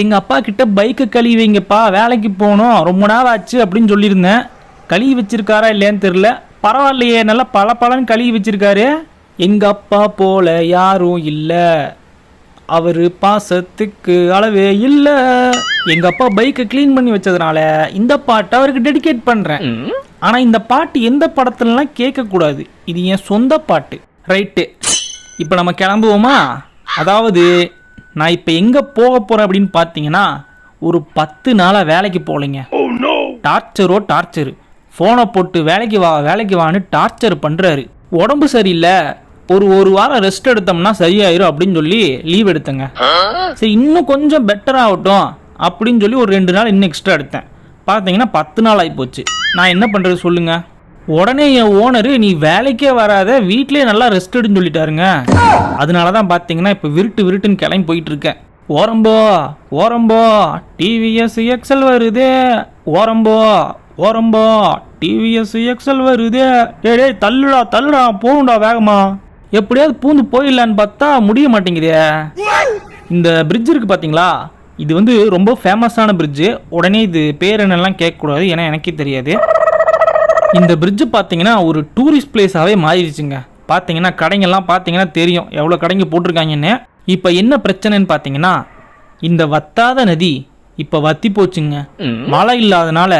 எங்கள் அப்பா கிட்ட பைக்கை கழுவி வைங்கப்பா வேலைக்கு போகணும் ரொம்ப நாள் ஆச்சு அப்படின்னு சொல்லியிருந்தேன். கழுவி வச்சிருக்காரா இல்லையான்னு தெரில பரவாயில்லையே நல்லா பல பலன்னு கழுவி வச்சிருக்காரு. எங்கள் அப்பா போல யாரும் இல்லை. அவர் பாசத்துக்கு அளவே இல்லை. எங்கள் அப்பா பைக்கை க்ளீன் பண்ணி வச்சதுனால இந்த பாட்டை அவருக்கு டெடிகேட் பண்ணுறேன் ஆனால் இந்த பாட்டு எந்த படத்துலலாம் கேட்கக்கூடாது. இது என் சொந்த பாட்டு. ரைட்டு இப்போ நம்ம கிளம்புவோமா? அதாவது நான் இப்போ எங்கே போக போகிறேன் அப்படின்னு பார்த்தீங்கன்னா ஒரு பத்து நாளாக வேலைக்கு போகலைங்க. டார்ச்சரோ டார்ச்சரு. ஃபோனை போட்டு வேலைக்கு வா வேலைக்கு வான்னு டார்ச்சர் பண்ணுறாரு உடம்பு சரியில்லை. ஒரு ஒரு வாரம் ரெஸ்ட் எடுத்தோம்னா சரியாயிரும் அப்படின்னு சொல்லி லீவ் எடுத்தேங்க. சரி இன்னும் கொஞ்சம் பெட்டர் ஆகட்டும் அப்படின்னு சொல்லி ஒரு ரெண்டு நாள் இன்னும் எக்ஸ்ட்ரா எடுத்தேன். பார்த்தீங்கன்னா பத்து நாள் ஆகி போச்சு நான் என்ன பண்ணுறது சொல்லுங்க? உடனே என் ஓனரு நீ வேலைக்கே வராத வீட்லேயே நல்லா ரெஸ்ட் எடுன்னு சொல்லிட்டாருங்க. அதனால தான் பார்த்தீங்கன்னா இப்போ விருட்டு விருட்டுன்னு கிளம்பி போயிட்டு இருக்கேன் ஓரம்போ ஓரம்போ டிவிஎஸ் எக்ஸல் வருதே. ஓரம்போ ஓரம்போ டிவிஎஸ் எக்ஸல் வருதே. டேய் டேய் தள்ளுடா தள்ளுடா போகும்டா வேகமா. எப்படியாவது பூந்து போயிடலான்னு பார்த்தா முடிய மாட்டேங்குதே. இந்த பிரிட்ஜ் இருக்கு பார்த்தீங்களா இது வந்து ரொம்ப ஃபேமஸான பிரிட்ஜு உடனே இது பேர் என்னெல்லாம் கேட்கக்கூடாது ஏன்னா எனக்கே தெரியாது. இந்த பிரிட்ஜு பார்த்தீங்கன்னா ஒரு டூரிஸ்ட் பிளேஸாகவே மாறிடுச்சுங்க. பார்த்தீங்கன்னா கடைங்கெல்லாம் பார்த்தீங்கன்னா தெரியும். எவ்வளோ கடைங்க போட்டிருக்காங்கன்னு. இப்போ என்ன பிரச்சனைன்னு பார்த்தீங்கன்னா இந்த வத்தாத நதி இப்போ வத்தி போச்சுங்க. மழை இல்லாதனால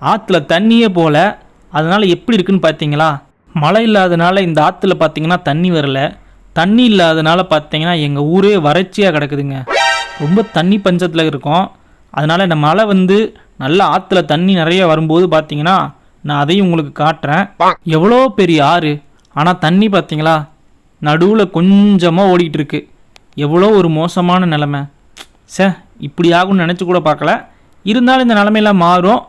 ஆற்றுல தண்ணியே போல. அதனால எப்படி இருக்குன்னு பார்த்தீங்களா மழை இல்லாதனால இந்த ஆற்றுல பார்த்தீங்கன்னா தண்ணி வரல. தண்ணி இல்லாதனால பார்த்தீங்கன்னா எங்கள் ஊரே வறட்சியாக கிடக்குதுங்க. ரொம்ப தண்ணி பஞ்சத்தில் இருக்கோம். அதனால் இந்த மழை வந்து நல்ல ஆற்றுல தண்ணி நிறைய வரும்போது பார்த்தீங்கன்னா நான் அதையும் உங்களுக்கு காட்டுறேன். எவ்வளோ பெரிய ஆறு? ஆனால் தண்ணி பார்த்தீங்களா நடுவில் கொஞ்சமாக ஓடிட்டு இருக்கு எவ்வளோ ஒரு மோசமான நிலைமை. சே இப்படி ஆகும்னு நினச்சி கூட பார்க்கல. இருந்தாலும் இந்த நிலமையெல்லாம் மாறும்.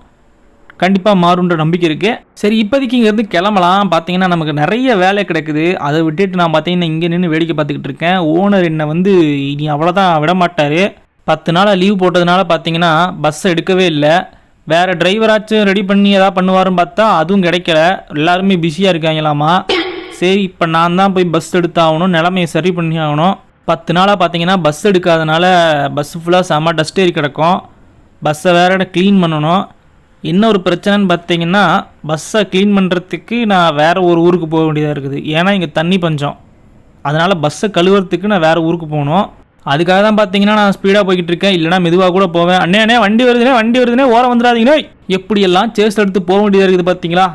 கண்டிப்பாக மாறுன்ற நம்பிக்கை இருக்கு. சரி இப்போதைக்கு இங்கேருந்து கிளம்பலாம். பார்த்தீங்கன்னா நமக்கு நிறைய வேலை கிடக்குது. அதை விட்டுட்டு நான் பார்த்தீங்கன்னா இங்கே நின்று வேடிக்கை பார்த்துக்கிட்டு இருக்கேன். ஓனர் என்னை வந்து இனி அவ்வளோதான் விட மாட்டார் பத்து நாளாக லீவ் போட்டதுனால பார்த்தீங்கன்னா பஸ்ஸை எடுக்கவே இல்லை. வேற டிரைவராச்சும் ரெடி பண்ணி ஏதாவது பண்ணுவாருன்னு பார்த்தா அதுவும் கிடைக்கல. எல்லாருமே பிஸியாக இருக்காங்களாமா? சரி இப்போ நான் தான் போய் பஸ் எடுத்தாகணும் நிலமையை சரி பண்ணி ஆகணும். பத்து நாளாக பார்த்தீங்கன்னா பஸ் எடுக்காதனால பஸ் ஃபுல்லாக செம்ம டஸ்ட் ஏறி கிடக்கும். பஸ்ஸை வேற க்ளீன் பண்ணணும்? என்ன ஒரு பிரச்சனைன்னு பார்த்தீங்கன்னா பஸ்ஸை க்ளீன் பண்ணுறதுக்கு நான் வேறு ஒரு ஊருக்கு போக வேண்டியதாக இருக்குது. ஏன்னா இங்கே தண்ணி பஞ்சம். அதனால் பஸ்ஸை கழுவுறதுக்கு நான் வேறு ஊருக்கு போகணும். அதுக்காக தான் பார்த்தீங்கன்னா நான் ஸ்பீடாக போய்கிட்டு இருக்கேன் இல்லைனா மெதுவாக கூட போவேன். அண்ணே அண்ணே வண்டி வருதுனே வண்டி வருதுனே ஓரம் வந்துடாதீங்கண்ணே. எப்படியெல்லாம் சேஸ் எடுத்து போக வேண்டியதாக இருக்குது பார்த்தீங்களா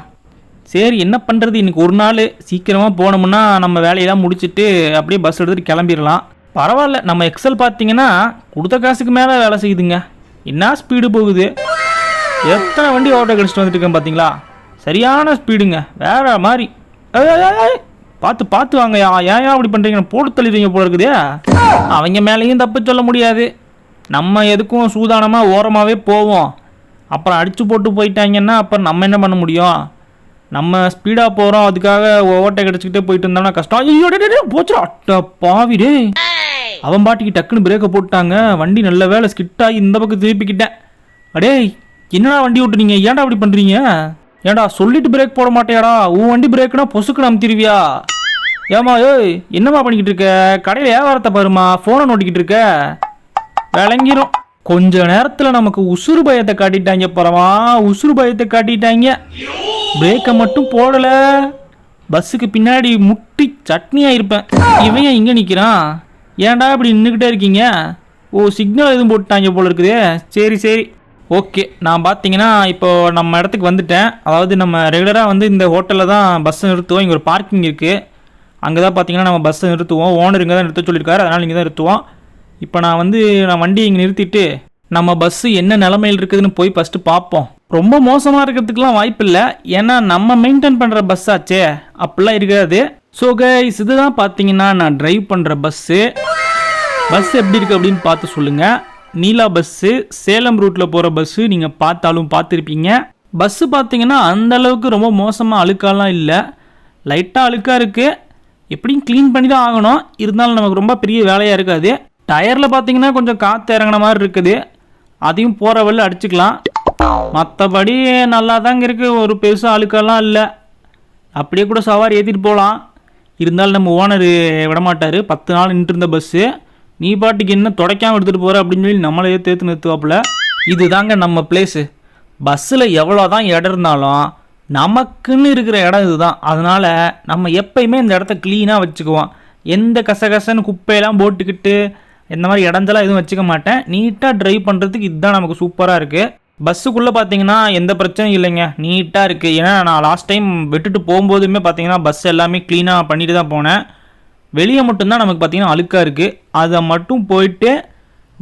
சரி என்ன பண்ணுறது இன்னைக்கு ஒரு நாள் சீக்கிரமாக போனோம்னா நம்ம வேலையெல்லாம் முடிச்சுட்டு அப்படியே பஸ் எடுத்துகிட்டு கிளம்பிடலாம். பரவாயில்ல நம்ம எக்ஸல் பார்த்தீங்கன்னா கொடுத்த காசுக்கு மேலே வேலை செய்யுதுங்க. என்ன ஸ்பீடு போகுது? எத்தனை வண்டி ஓட்ட கழிச்சிட்டு வந்துட்டு இருக்கேன் பார்த்தீங்களா சரியான ஸ்பீடுங்க வேற மாதிரி. பார்த்து பார்த்து வாங்க. ஏன் ஏன் அப்படி பண்ணுறீங்க போட்டு தள்ளிடுவீங்க போல இருக்குதே. அவங்க மேலேயும் தப்பு சொல்ல முடியாது. நம்ம எதுக்கும் சூதானமாக ஓரமாகவே போவோம். அப்புறம் அடித்து போட்டு போயிட்டாங்கன்னா அப்புறம் நம்ம என்ன பண்ண முடியும்? நம்ம ஸ்பீடாக போகிறோம் அதுக்காக ஓவர்டேக் அடிச்சுக்கிட்டே போயிட்டு இருந்தோம்னா கஷ்டம். ஐயோ டே போச்சுடா. அட்ட பாவிடே அவன் பாட்டிக்கு டக்குன்னு பிரேக்கை போட்டாங்க வண்டி நல்ல வேலை ஸ்கிட்டாகி இந்த பக்கம் திருப்பிக்கிட்டேன். அடே என்னடா வண்டி விட்டுறீங்க ஏன்டா அப்படி பண்ணுறீங்க ஏன்டா சொல்லிட்டு பிரேக் போட மாட்டேடா உன் வண்டி பிரேக்குனா பொசுக்கு திருவியா ஏமா ஏய் என்னம்மா பண்ணிக்கிட்டு இருக்க? கடையில் வியாபாரத்தை பாருமா ஃபோனை நோட்டிக்கிட்டு இருக்க. விளங்கிரும். கொஞ்ச நேரத்தில் நமக்கு உசுறு பயத்தை காட்டிட்டாங்க பரமா உசுறு பயத்தை காட்டிட்டாங்க. பிரேக்கை மட்டும் போடலை. பஸ்ஸுக்கு பின்னாடி முட்டி சட்னியாக இருப்பேன். இவன் ஏன் இங்கே நிற்கிறான் ஏன்டா இப்படி நின்றுக்கிட்டே இருக்கீங்க? ஓ சிக்னல் எதுவும் போட்டாங்க போல இருக்குதே. சரி சரி. ஓகே நான் பார்த்தீங்கன்னா இப்போ நம்ம இடத்துக்கு வந்துட்டேன். அதாவது நம்ம ரெகுலராக வந்து இந்த ஹோட்டலில் தான் பஸ் நிறுத்துவோம். இங்கே ஒரு பார்க்கிங் இருக்குது அங்கே தான் பார்த்தீங்கன்னா நம்ம பஸ்ஸை நிறுத்துவோம். ஓனர் இங்கே தான் நிறுத்த சொல்லியிருக்காரு. அதனால் இங்கே தான் நிறுத்துவோம் இப்போ நான் வந்து நான் வண்டியை இங்கே நிறுத்திட்டு நம்ம பஸ்ஸு என்ன நிலமையில் இருக்குதுன்னு போய் ஃபஸ்ட்டு பார்ப்போம். ரொம்ப மோசமாக இருக்கிறதுக்குலாம் வாய்ப்பு இல்லை. ஏன்னா நம்ம மெயின்டைன் பண்ணுற பஸ் ஆச்சே. அப்படிலாம் இருக்காது. ஸோ கைஸ் இதுதான் பார்த்தீங்கன்னா நான் டிரைவ் பண்ணுற பஸ்ஸு பஸ் எப்படி இருக்குது அப்படின்னு பார்த்து சொல்லுங்கள் நீலா பஸ்ஸு சேலம் ரூட்டில் போகிற பஸ்ஸு நீங்கள் பார்த்தாலும் பார்த்துருப்பீங்க. பஸ்ஸு பார்த்தீங்கன்னா அந்தளவுக்கு ரொம்ப மோசமாக அழுக்காலாம் இல்லை. லைட்டாக அழுக்காக இருக்குது எப்படியும் க்ளீன் பண்ணி தான் ஆகணும். இருந்தாலும் நமக்கு ரொம்ப பெரிய வேலையாக இருக்காது. டயரில் பார்த்தீங்கன்னா கொஞ்சம் காற்று இறங்கின மாதிரி இருக்குது. அதையும் போகிற வழியில் அடிச்சுக்கலாம். மற்றபடி நல்லா தாங்க இருக்குது ஒரு பெருசாக அழுக்கெல்லாம் இல்லை. அப்படியே கூட சவாரி ஏற்றிட்டு போகலாம் இருந்தாலும் நம்ம ஓனர் விடமாட்டார். பத்து நாள் நின்றுருந்த பஸ்ஸு நீ பாட்டுக்கு என்ன தொடக்காமல் எடுத்துகிட்டு போகிற அப்படின்னு சொல்லி நம்மளையே தேர்த்து நிறுத்துவாப்புல. இதுதாங்க நம்ம பிளேஸு பஸ்ஸில் எவ்வளோ தான் இடம் இருந்தாலும் நமக்குன்னு இருக்கிற இடம் இதுதான். அதனால் நம்ம எப்பயுமே இந்த இடத்த க்ளீனாக வச்சுக்குவோம். எந்த கசகசன்னு குப்பையெல்லாம் போட்டுக்கிட்டு இந்த மாதிரி இடஞ்செல்லாம் எதுவும் வச்சுக்க மாட்டேன். நீட்டாக ட்ரைவ் பண்ணுறதுக்கு இதுதான் நமக்கு சூப்பராக இருக்குது பஸ்ஸுக்குள்ளே பார்த்தீங்கன்னா எந்த பிரச்சனையும் இல்லைங்க. நீட்டாக இருக்குது ஏன்னா நான் லாஸ்ட் டைம் விட்டுட்டு போகும்போதுமே பார்த்தீங்கன்னா பஸ் எல்லாமே க்ளீனாக பண்ணிட்டு தான் போனேன். வெளியே மட்டும்தான் நமக்கு பார்த்தீங்கன்னா அழுக்காக இருக்குது அதை மட்டும் போயிட்டு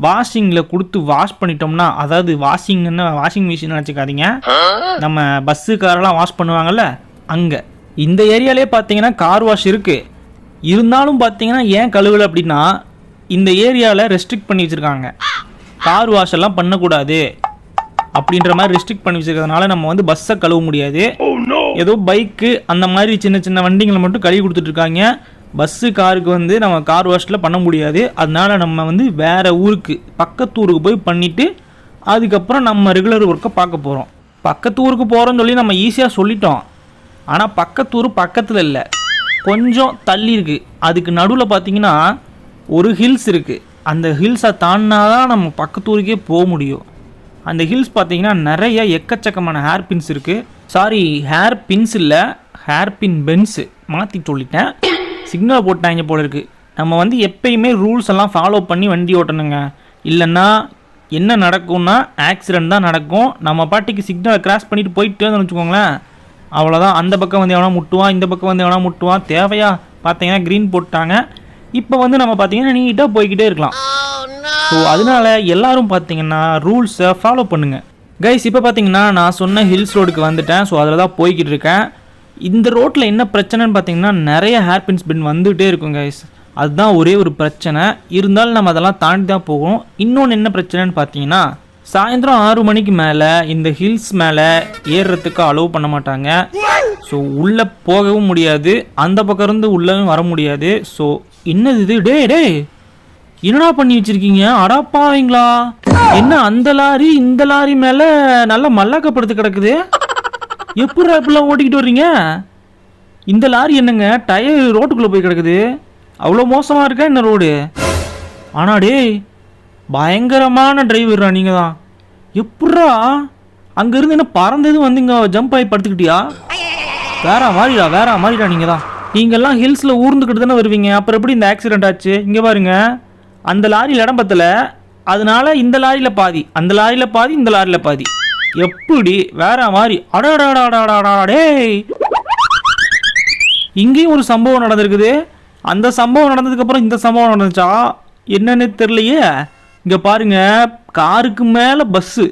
வாஷிங்கில் கொடுத்து வாஷ் பண்ணிட்டோம்னா அதாவது வாஷிங்னு வாஷிங் மிஷின் நினச்சிக்காதீங்க. நம்ம பஸ்ஸு காரெல்லாம் வாஷ் பண்ணுவாங்கல்ல அங்கே. இந்த ஏரியாலே பார்த்தீங்கன்னா கார் வாஷ் இருக்குது இருந்தாலும் பார்த்தீங்கன்னா ஏன் கழுவலை அப்படின்னா இந்த ஏரியாவில் ரெஸ்ட்ரிக்ட் பண்ணி வச்சுருக்காங்க. கார் வாஷ் எல்லாம் பண்ணக்கூடாது. அப்படின்ற மாதிரி ரெஸ்ட்ரிக்ட் பண்ணி வச்சிருக்கிறதுனால நம்ம வந்து பஸ்ஸை கழுவ முடியாது. ஏதோ பைக்கு அந்த மாதிரி சின்ன சின்ன வண்டிங்களை மட்டும் கழுவி கொடுத்துட்டு இருக்காங்க. பஸ்ஸு காருக்கு வந்து நம்ம கார் வாஷில் பண்ண முடியாது. அதனால் நம்ம வந்து வேறு ஊருக்கு பக்கத்து ஊருக்கு போய் பண்ணிவிட்டு அதுக்கப்புறம் நம்ம ரெகுலர் ஒர்க்கை பார்க்க போகிறோம் பக்கத்து ஊருக்கு போகிறோம்னு சொல்லி நம்ம ஈஸியாக சொல்லிட்டோம். ஆனால் பக்கத்து ஊர் பக்கத்தில் இல்லை. கொஞ்சம் தள்ளி இருக்குது அதுக்கு நடுவில் பார்த்தீங்கன்னா ஒரு ஹில்ஸ் இருக்குது அந்த ஹில்ஸை தாண்டினா தான் நம்ம பக்கத்து ஊருக்கே போக முடியும். அந்த ஹில்ஸ் பார்த்தீங்கன்னா நிறைய எக்கச்சக்கமான ஹேர் பின்ஸ் இருக்குது சாரி ஹேர் பின்ஸ் இல்லை ஹேர் பின் பென்ஸு மாற்றி சொல்லிட்டேன். சிக்னல் போட்டாங்க போல இருக்கு. நம்ம வந்து எப்பயுமே ரூல்ஸ் எல்லாம் ஃபாலோ பண்ணி வண்டி ஓட்டணுங்க. இல்லைன்னா என்ன நடக்கும்னா ஆக்சிடென்ட் தான் நடக்கும். நம்ம பாட்டிக்கு சிக்னலை கிராஸ் பண்ணிட்டு போயிட்டு வச்சுக்கோங்களேன். அவ்வளோதான் அந்த பக்கம் வந்து எவனா முட்டுவான் இந்த பக்கம் வந்து எவனா முட்டுவான் தேவையா? பார்த்தீங்கன்னா க்ரீன் போட்டாங்க. இப்போ வந்து நம்ம பார்த்தீங்கன்னா நீட்டாக போய்கிட்டே இருக்கலாம். ஸோ அதனால எல்லாரும் பார்த்தீங்கன்னா ரூல்ஸை ஃபாலோ பண்ணுங்க. கைஸ் இப்போ பார்த்தீங்கன்னா நான் சொன்ன ஹில்ஸ் ரோடுக்கு வந்துட்டேன். ஸோ அதில் தான் போய்கிட்டு இருக்கேன். இந்த ரோட்டில் என்ன பிரச்சனைன்னு பார்த்தீங்கன்னா நிறைய ஹேர் பின்ஸ் பின் வந்துகிட்டே இருக்கும் கைஸ் அதுதான் ஒரே ஒரு பிரச்சனை. இருந்தாலும் நம்ம அதெல்லாம் தாண்டி தான் போகணும். இன்னொன்று என்ன பிரச்சனைன்னு பார்த்தீங்கன்னா சாயந்தரம் ஆறு மணிக்கு மேலே இந்த ஹில்ஸ் மேலே ஏறுறதுக்கு அலோவ் பண்ண மாட்டாங்க. ஸோ உள்ளே போகவும் முடியாது. அந்த பக்கம் இருந்து உள்ளவும் வர முடியாது. ஸோ என்னது இது? டே டேய் என்னடா பண்ணி வச்சிருக்கீங்க? அடாப்பாவீங்களா என்ன அந்த லாரி இந்த லாரி மேலே நல்லா மல்லாக்கப்படுத்து கிடக்குது? எப்படி இப்படிலாம் ஓட்டிக்கிட்டு வர்றீங்க? இந்த லாரி என்னங்க? டயர் ரோட்டுக்குள்ளே போய் கிடக்குது. அவ்வளோ மோசமாக இருக்கா என்ன ரோடு? ஆனா டேய் பயங்கரமான டிரைவர்ரா நீங்கள் தான் எப்பட்றா அங்கேருந்து என்ன பறந்தது வந்து இங்கே ஜம்ப் ஆகி படுத்துக்கிட்டியா? வேற மாதிரிடா வேற மாதிரிடா நீங்கள் தான் நீங்கள்லாம் ஹில்ஸில் ஊர்ந்துக்கிட்டு தானே வருவீங்க. அப்புறம் எப்படி இந்த ஆக்சிடென்ட் ஆச்சு? இங்கே பாருங்க. அந்த லாரியில் இடம் பத்தலை. அதனால இந்த லாரியில் பாதி அந்த லாரியில் பாதி இந்த லாரியில் பாதி. எப்படி வேற மாதிரி? அடடா டேய் இங்கேயும் ஒரு சம்பவம் நடந்திருக்குது. அந்த சம்பவம் நடந்ததுக்கு அப்புறம் இந்த சம்பவம் நடந்துச்சா? என்னன்னு தெரியலையே. இங்க பாருங்க காருக்கு மேல பஸ்ஸு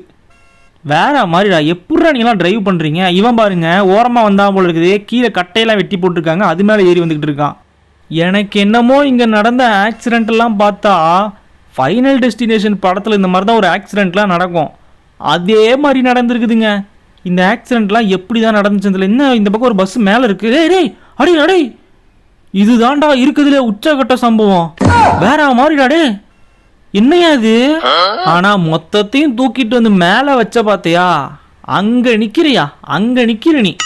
வேற மாதிரிடா எப்படிடா நீங்களாம் டிரைவ் பண்றீங்க? இவன் பாருங்க ஓரமா வந்தா போல இருக்குது. கீழே கட்டையெல்லாம் வெட்டி போட்டிருக்காங்க. அது மேல ஏறி வந்துகிட்டு இருக்கான். எனக்கு என்னமோ இங்க நடந்த ஆக்சிடென்ட் எல்லாம் பார்த்தா ஃபைனல் டெஸ்டினேஷன் படத்துல இந்த மாதிரி தான் ஒரு ஆக்சிடென்ட்லாம் நடக்கும். அதே மாதிரி நடந்திருக்குதுங்க. இந்த ஆக்சிடென்ட்லாம் எப்படி தான் நடந்துச்சு என்ன இந்த பக்கம் ஒரு பஸ் மேல இருக்கு. டேய் டேய் அடே அடே. இதுதான்டா இருக்குதுல உச்சகட்ட சம்பவம். வேற மாதிரிடா டே என்னையா இது? ஆனா மொத்தத்தையும் தூக்கிட்டு வந்து மேல வச்ச பாத்தியா? அங்க நிக்கிறியா? அங்க நிக்கிற நீ.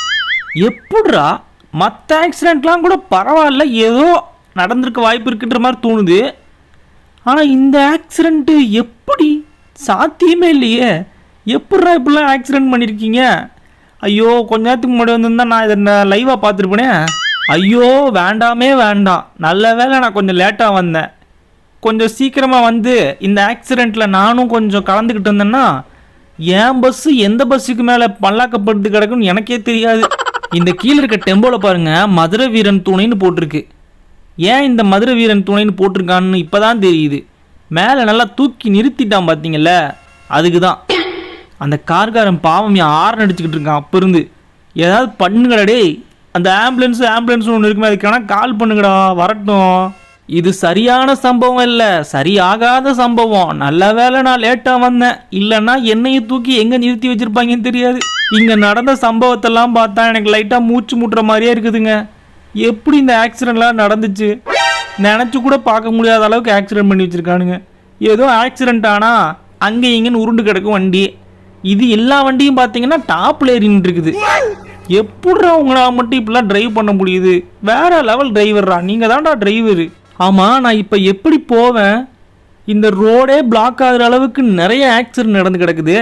எப்படிடா? மற்ற ஆக்சிடென்ட்லாம் கூட பரவாயில்ல. ஏதோ நடந்திருக்க வாய்ப்பு இருக்குன்ற மாதிரி தோணுது. ஆனா இந்த ஆக்சிடென்ட் எப்படி சாத்தியமே இல்லையே. எப்படிடா இப்படிலாம் ஆக்சிடெண்ட் பண்ணியிருக்கீங்க ஐயோ கொஞ்ச நேரத்துக்கு முன்னாடி வந்திருந்தா நான் இதை லைவாக பார்த்துருப்பேனே. ஐயோ வேண்டாமே வேண்டாம். நல்ல வேளை நான் கொஞ்சம் லேட்டாக வந்தேன். கொஞ்சம் சீக்கிரமாக வந்து இந்த ஆக்சிடெண்ட்டில் நானும் கொஞ்சம் கலந்துக்கிட்டு இருந்தேன்னா என் பஸ்ஸு எந்த பஸ்ஸுக்கு மேலே பல்லாக்கப்படுத்து கிடக்குன்னு எனக்கே தெரியாது. இந்த கீழே இருக்க டெம்போவில் பாருங்கள் மதுரை வீரன் துணைன்னு போட்டிருக்கு. ஏன் இந்த மதுரை வீரன் துணைன்னு போட்டிருக்கான்னு இப்போ தான் தெரியுது. மேலே நல்லா தூக்கி நிறுத்திட்டான் பார்த்தீங்கல்ல அதுக்கு தான் அந்த கார்காரன் பாவம் என் ஆறு அடிச்சுக்கிட்டு இருக்கான் அப்போ இருந்து. ஏதாவது பண்ணுங்கடா டேய். அந்த ஆம்புலன்ஸ் ஆம்புலன்ஸ் ஒன்று இருக்குமே அதுக்கான கால் பண்ணுங்கடா வரட்டும். இது சரியான சம்பவம் இல்லை சரியாகாத சம்பவம். நல்ல வேளை நான் லேட்டாக வந்தேன். இல்லைன்னா என்னையை தூக்கி எங்கே நிறுத்தி வச்சுருப்பாங்கன்னு தெரியாது. இங்கே நடந்த சம்பவத்தெல்லாம் பார்த்தா எனக்கு லைட்டாக மூச்சு முட்டுற மாதிரியே இருக்குதுங்க. எப்படி இந்த ஆக்சிடெண்ட்லாம் நடந்துச்சு? நினச்சி கூட பார்க்க முடியாத அளவுக்கு ஆக்சிடென்ட் பண்ணி வச்சுருக்கானுங்க. ஏதோ ஆக்சிடென்ட் ஆனால் அங்கே இங்கேன்னு உருண்டு கிடக்கும் வண்டி. இது எல்லா வண்டியும் பார்த்தீங்கன்னா டாப்பில் ஏறின்னு இருக்குது எப்படா உங்களால் மட்டும் இப்படிலாம் டிரைவ் பண்ண முடியுது? வேற லெவல் டிரைவர்ரா நீங்கள் தான்டா டிரைவரு ஆமாம் நான் இப்போ எப்படி போவேன்? இந்த ரோடே பிளாக் ஆகிற அளவுக்கு நிறைய ஆக்சிடென்ட் நடந்து கிடக்குது.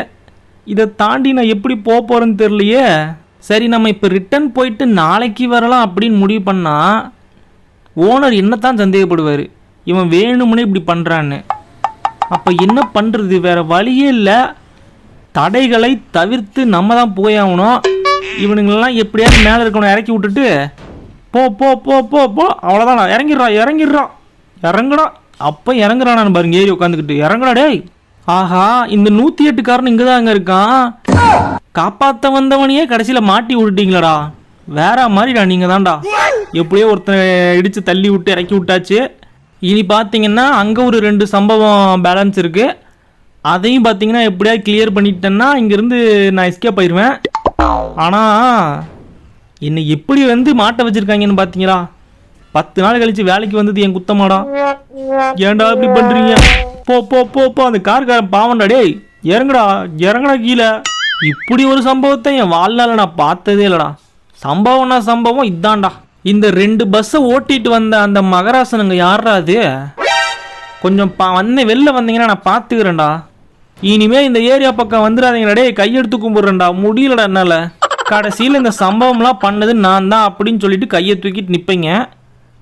இதை தாண்டி நான் எப்படி போக போகிறேன்னு தெரியலையே. சரி நம்ம இப்போ ரிட்டர்ன் போயிட்டு நாளைக்கு வரலாம் அப்படின்னு முடிவு பண்ணால் ஓனர் என்னத்தான் சந்தேகப்படுவார்? இவன் வேணும்னே இப்படி பண்ணுறான்னு அப்போ என்ன பண்ணுறது வேறு வழியே இல்லை. தடைகளை தவிர்த்து நம்ம தான் போய் ஆகணும் இவனுங்களெல்லாம் எப்படியாவது மேலே இருக்கணும் இறக்கி விட்டுட்டு போ போ போ போ போ அவ்வளோதான் இறங்கிடுறா இறங்கிடுறான் இறங்கிடுறான் இறங்குடா. அப்போ இறங்குறான் நான் பாருங்க ஏறி உட்காந்துக்கிட்டு இறங்குடா டேய். ஆஹா இந்த நூற்றி எட்டுக்காரன் இங்கே தான் அங்கே இருக்கான். காப்பாற்ற வந்தவனையே கடைசியில் மாட்டி விட்டுட்டீங்களடா. வேற மாதிரிடா நீங்கள் தான்டா எப்படியோ ஒருத்தனை இடித்து தள்ளி விட்டு இறக்கி விட்டாச்சு. இனி பார்த்தீங்கன்னா அங்கே ஒரு ரெண்டு சம்பவம் பேலன்ஸ் இருக்குது அதையும் பார்த்தீங்கன்னா எப்படியாவது கிளியர் பண்ணிட்டேன்னா இங்கேருந்து நான் எஸ்கேப் ஆயிடுவேன். ஆனால் என்னை எப்படி வந்து மாட்ட வச்சுருக்காங்கன்னு பார்த்தீங்களா பத்து நாள் கழித்து வேலைக்கு வந்தது என் குத்தமாடா. ஏன்டா இப்படி பண்ணுறீங்க போ போ போ போ. அந்த கார்காரன் பாவண்டா டேய். இறங்குடா இறங்குடா கீழே. இப்படி ஒரு சம்பவத்தை என் வாழ்நாள நான் பார்த்ததே இல்லைடா. சம்பவம்னா சம்பவம் இதான்டா. இந்த ரெண்டு பஸ்ஸை ஓட்டிட்டு வந்த அந்த மகராசனுங்க யாரா அது? கொஞ்சம் பா வந்து வெளில வந்தீங்கன்னா நான் பார்த்துக்கிறேன்டா. இனிமே இந்த ஏரியா பக்கம் வந்துடாதீங்கடா. டேய் கையெடுத்து கும்பிட்றேன்டா. முடியலடா என்னால. கடைசியில் இந்த சம்பவம்லாம் பண்ணது நான் தான் அப்படின்னு சொல்லிட்டு கையை தூக்கிட்டு நிற்பீங்க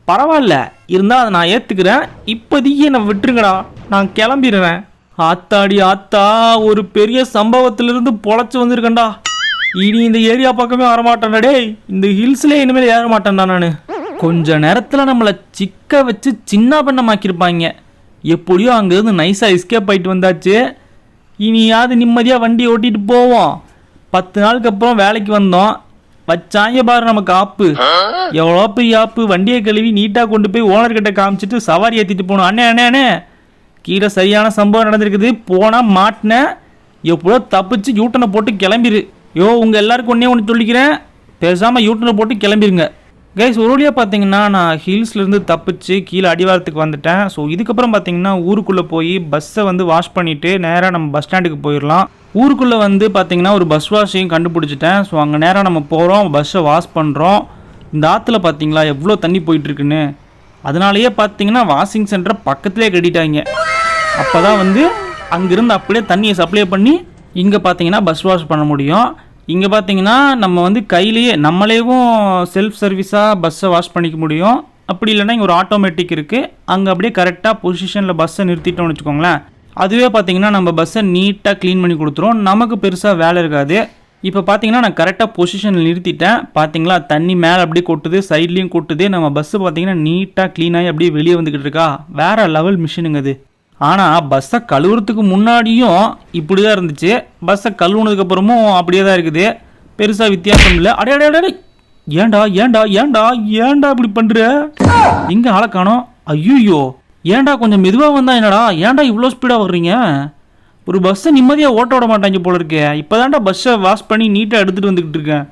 பரவாயில்ல. இருந்தால் அதை நான் ஏற்றுக்கிறேன் இப்போதைக்கு என்னை விட்டுருங்கடா. நான் கிளம்பிடுறேன். ஆத்தாடி ஆத்தா ஒரு பெரிய சம்பவத்திலிருந்து பொழைச்சி வந்திருக்கேன்டா. இனி இந்த ஏரியா பக்கமே வரமாட்டேன்டா டேய். இந்த ஹில்ஸ்லேயே இனிமேல் ஏற மாட்டேன்டா நான். கொஞ்ச நேரத்தில் நம்மளை சிக்க வச்சு சின்ன பண்ணமாக்கியிருப்பாங்க எப்படியோ அங்கேருந்து நைஸாக எஸ்கேப் ஆயிட்டு வந்தாச்சு. இனியாவது நிம்மதியாக வண்டி ஓட்டிட்டு போவோம். பத்து நாளுக்கு அப்புறம் வேலைக்கு வந்தோம். வச்சாங்க பாரு நமக்கு ஆப்பு எவ்வளோ பெரிய ஆப்பு. வண்டியை கழுவி நீட்டாக கொண்டு போய் ஓனர்கிட்ட காமிச்சிட்டு சவாரி ஏற்றிட்டு போகணும் அண்ணே அண்ணே அண்ணே. கீழே சரியான சம்பவம் நடந்திருக்குது. போனால் மாட்டினேன் எப்படியோ தப்பிச்சு யூட்டனை போட்டு கிளம்பிரு. யோ உங்கள் எல்லாருக்கும் ஒன்றே ஒன்று சொல்லிக்கிறேன். பேசாமல் யூட்டனை போட்டு கிளம்பிருங்க. கைஸ் ஒரு வழியாக பார்த்தீங்கன்னா நான் ஹில்ஸ்லேருந்து தப்பிச்சு கீழே அடிவாரத்துக்கு வந்துட்டேன். ஸோ இதுக்கப்புறம் பார்த்தீங்கன்னா ஊருக்குள்ளே போய் பஸ்ஸை வந்து வாஷ் பண்ணிவிட்டு நேராக நம்ம பஸ் ஸ்டாண்டுக்கு போயிடலாம் ஊருக்குள்ளே வந்து பார்த்தீங்கன்னா ஒரு பஸ் வாஷையும் கண்டுபிடிச்சிட்டேன். ஸோ அங்கே நேராக நம்ம போகிறோம் பஸ்ஸை வாஷ் பண்ணுறோம் இந்த ஆற்றுல பார்த்தீங்களா எவ்வளோ தண்ணி போயிட்டுருக்குன்னு. அதனாலேயே பார்த்தீங்கன்னா வாஷிங் சென்டரை பக்கத்துலேயே கட்டிட்டாங்க. அப்போ தான் வந்து அங்கேருந்து அப்படியே தண்ணியை சப்ளை பண்ணி இங்கே பார்த்தீங்கன்னா பஸ் வாஷ் பண்ண முடியும். இங்கே பார்த்தீங்கன்னா நம்ம வந்து கையிலேயே நம்மளேவும் செல்ஃப் சர்வீஸாக பஸ்ஸை வாஷ் பண்ணிக்க முடியும். அப்படி இல்லைன்னா இங்கே ஒரு ஆட்டோமேட்டிக் இருக்குது அங்கே அப்படியே கரெக்டாக பொசிஷனில் பஸ்ஸை நிறுத்திட்டோம்னு வச்சுக்கோங்களேன். அதுவே பார்த்தீங்கன்னா நம்ம பஸ்ஸை நீட்டாக க்ளீன் பண்ணி கொடுத்துரும். நமக்கு பெருசாக வேலை இருக்காது. இப்போ பார்த்தீங்கன்னா நான் கரெக்டாக பொசிஷனில் நிறுத்திட்டேன். பார்த்தீங்களா தண்ணி மேலே அப்படியே கொட்டுது சைட்லேயும் கொட்டுது. நம்ம பஸ்ஸு பார்த்தீங்கன்னா நீட்டாக க்ளீனாகி அப்படியே வெளியே வந்துக்கிட்டு இருக்கா? வேறு லெவல் மிஷினுங்க அது. ஆனால் பஸ்ஸை கழுவுறதுக்கு முன்னாடியும் இப்படி தான் இருந்துச்சு பஸ்ஸை கழுவுனதுக்கப்புறமும் அப்படியே தான் இருக்குது. பெருசாக வித்தியாசம் இல்லை. அடே அடே அடே ஏன்டா ஏன்டா ஏன்டா ஏன்டா இப்படி பண்ணுற எங்கே ஆளை காணோம்? ஐயோ ஏன்டா கொஞ்சம் மெதுவாக வந்தா என்னடா? ஏன்டா இவ்வளோ ஸ்பீடாக வர்றீங்க? ஒரு பஸ்ஸை நிம்மதியாக ஓட்ட விட மாட்டாங்க போல இருக்கே. இப்போ தான்டா பஸ்ஸை வாஷ் பண்ணி நீட்டாக எடுத்துகிட்டு வந்துக்கிட்டு இருக்கேன்.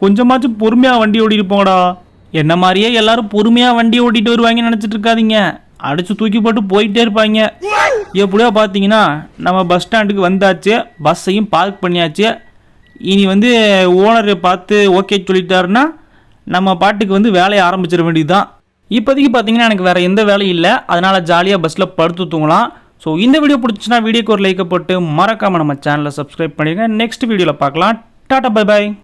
கொஞ்சமாச்சும் பொறுமையாக வண்டி ஓடிட்டு போங்கடா. என்ன மாதிரியே எல்லாரும் பொறுமையாக வண்டி ஓட்டிகிட்டு வருவாங்கன்னு நினச்சிட்டு இருக்காதீங்க. அடிச்சு தூக்கி போட்டு போயிட்டே இருப்பாங்க. எப்படியோ பார்த்தீங்கன்னா நம்ம பஸ் ஸ்டாண்டுக்கு வந்தாச்சு. பஸ்ஸையும் பார்க் பண்ணியாச்சு. இனி வந்து ஓனர் பார்த்து ஓகே சொல்லிட்டாருன்னா நம்ம பாட்டுக்கு வந்து வேலையை ஆரம்பிச்சிட வேண்டியது தான் இப்போதைக்கு பார்த்தீங்கன்னா எனக்கு வேறு எந்த வேலையும் இல்லை. அதனால் ஜாலியாக பஸ்ஸில் படுத்து தூங்கலாம். ஸோ இந்த வீடியோ பிடிச்சுன்னா வீடியோக்கு ஒரு லைக்கை போட்டு மறக்காமல் நம்ம சேனலை சப்ஸ்கிரைப் பண்ணிடுங்க. நெக்ஸ்ட் வீடியோவில் பார்க்கலாம். Tata bye bye